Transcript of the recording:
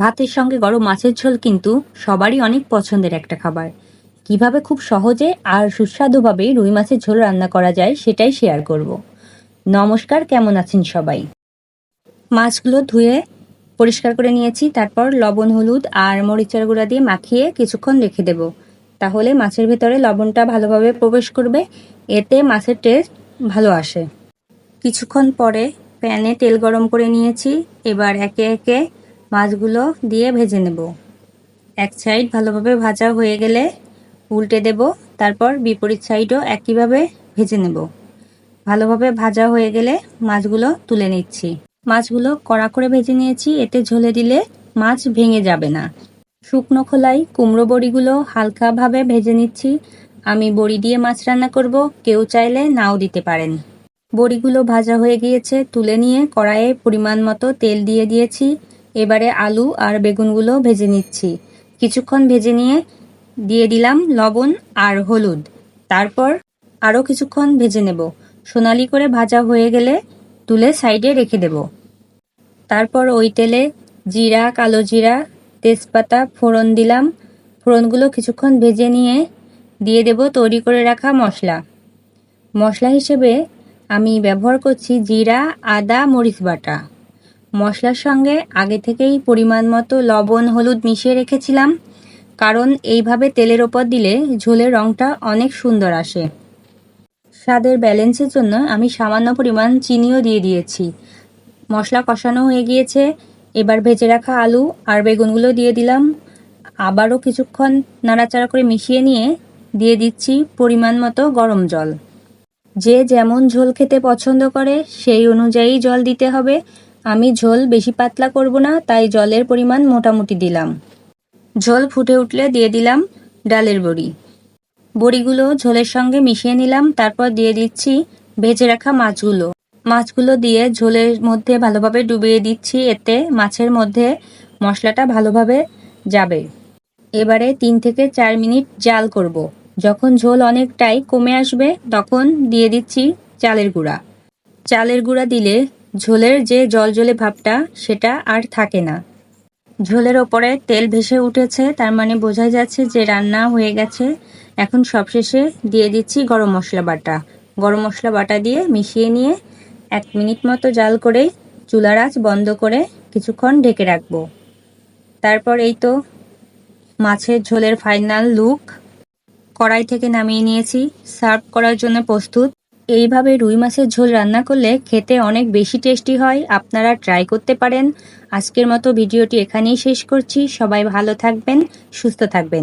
ভাতের সঙ্গে গরম মাছের ঝোল কিন্তু সবারই অনেক পছন্দের একটা খাবার। কীভাবে খুব সহজে আর সুস্বাদুভাবে রুই মাছের ঝোল রান্না করা যায় সেটাই শেয়ার করব। নমস্কার, কেমন আছেন সবাই? মাছগুলো ধুয়ে পরিষ্কার করে নিয়েছি, তারপর লবণ, হলুদ আর মরিচার গুঁড়া দিয়ে মাখিয়ে কিছুক্ষণ রেখে দেব। তাহলে মাছের ভেতরে লবণটা ভালোভাবে প্রবেশ করবে, এতে মাছের টেস্ট ভালো আসে। কিছুক্ষণ পরে প্যানে তেল গরম করে নিয়েছি, এবার একে একে মাছগুলো দিয়ে ভেজে নেব। এক সাইড ভালোভাবে ভাজা হয়ে গেলে উল্টে দেব, তারপর বিপরীত সাইডও একইভাবে ভেজে নেব। ভালোভাবে ভাজা হয়ে গেলে মাছগুলো তুলে নিচ্ছি। মাছগুলো কড়া করে ভেজে নিয়েছি, এতে ঝোলে দিলে মাছ ভেঙে যাবে না। শুকনো খোলাই কুমড়ো বড়িগুলো হালকাভাবে ভেজে নিচ্ছি। আমি বড়ি দিয়ে মাছ রান্না করব, কেউ চাইলে নাও দিতে পারেন। বড়িগুলো ভাজা হয়ে গিয়েছে, তুলে নিয়ে কড়াইয়ে পরিমাণ মতো তেল দিয়ে দিয়েছি। এবারে আলু আর বেগুনগুলো ভেজে নিচ্ছি। কিছুক্ষণ ভেজে নিয়ে দিয়ে দিলাম লবণ আর হলুদ। তারপর আরও কিছুক্ষণ ভেজে নেব। সোনালি করে ভাজা হয়ে গেলে তুলে সাইডে রেখে দেব। তারপর ওই তেলে জিরা, কালো জিরা, তেজপাতা, ফোড়ন দিলাম। ফোড়নগুলো কিছুক্ষণ ভেজে নিয়ে দিয়ে দেব তৈরি করে রাখা মশলা। মশলা হিসেবে আমি ব্যবহার করছি জিরা, আদা, মরিচ বাটা। মশলার সঙ্গে আগে থেকেই পরিমাণ মতো লবণ, হলুদ মিশিয়ে রেখেছিলাম। কারণ এইভাবে তেলের ওপর দিলে ঝোলের রঙটা অনেক সুন্দর আসে। স্বাদের ব্যালেন্সের জন্য আমি সামান্য পরিমাণ চিনিও দিয়ে দিয়েছি। মশলা কষানো হয়ে গিয়েছে। এবার ভেজে রাখা আলু আর বেগুনগুলো দিয়ে দিলাম। আবারও কিছুক্ষণ নাড়াচাড়া করে মিশিয়ে নিয়ে দিয়ে দিচ্ছি পরিমাণ মতো গরম জল। যে যেমন ঝোল খেতে পছন্দ করে, সেই অনুযায়ী জল দিতে হবে। আমি ঝোল বেশি পাতলা করব না, তাই জলের পরিমাণ মোটামুটি দিলাম। ঝোল ফুটে উঠলে দিয়ে দিলাম ডালের বড়ি। বড়িগুলো ঝোলের সঙ্গে মিশিয়ে নিলাম, তারপর দিয়ে দিচ্ছি ভেজে রাখা মাছগুলো। মাছগুলো দিয়ে ঝোলের মধ্যে ভালোভাবে ডুবিয়ে দিচ্ছি, এতে মাছের মধ্যে মশলাটা ভালোভাবে যাবে। এবারে তিন থেকে চার মিনিট জাল করব। যখন ঝোল অনেকটাই কমে আসবে, তখন দিয়ে দিচ্ছি চালের গুঁড়া। চালের গুঁড়া দিলে ঝোলের যে জলজলে ভাবটা, সেটা আর থাকে না। ঝোলের ওপরে তেল ভেসে উঠেছে, তার মানে বোঝা যাচ্ছে যে রান্না হয়ে গেছে। এখন সবশেষে দিয়ে দিচ্ছি গরম মশলা বাটা। গরম মশলা বাটা দিয়ে মিশিয়ে নিয়ে এক মিনিট মতো জাল করেই চুলার আঁচ বন্ধ করে কিছুক্ষণ ঢেকে রাখব। তারপর এই তো মাছের ঝোলের ফাইনাল লুক। কড়াই থেকে নামিয়ে নিয়েছি। সার্ভ করার জন্য প্রস্তুত। এইভাবে রুই মাছের ঝোল রান্না করলে খেতে অনেক বেশি টেস্টি হয়। আপনারা ট্রাই করতে পারেন। আজকের মতো ভিডিওটি এখানেই শেষ করছি। সবাই ভালো থাকবেন, সুস্থ থাকবেন।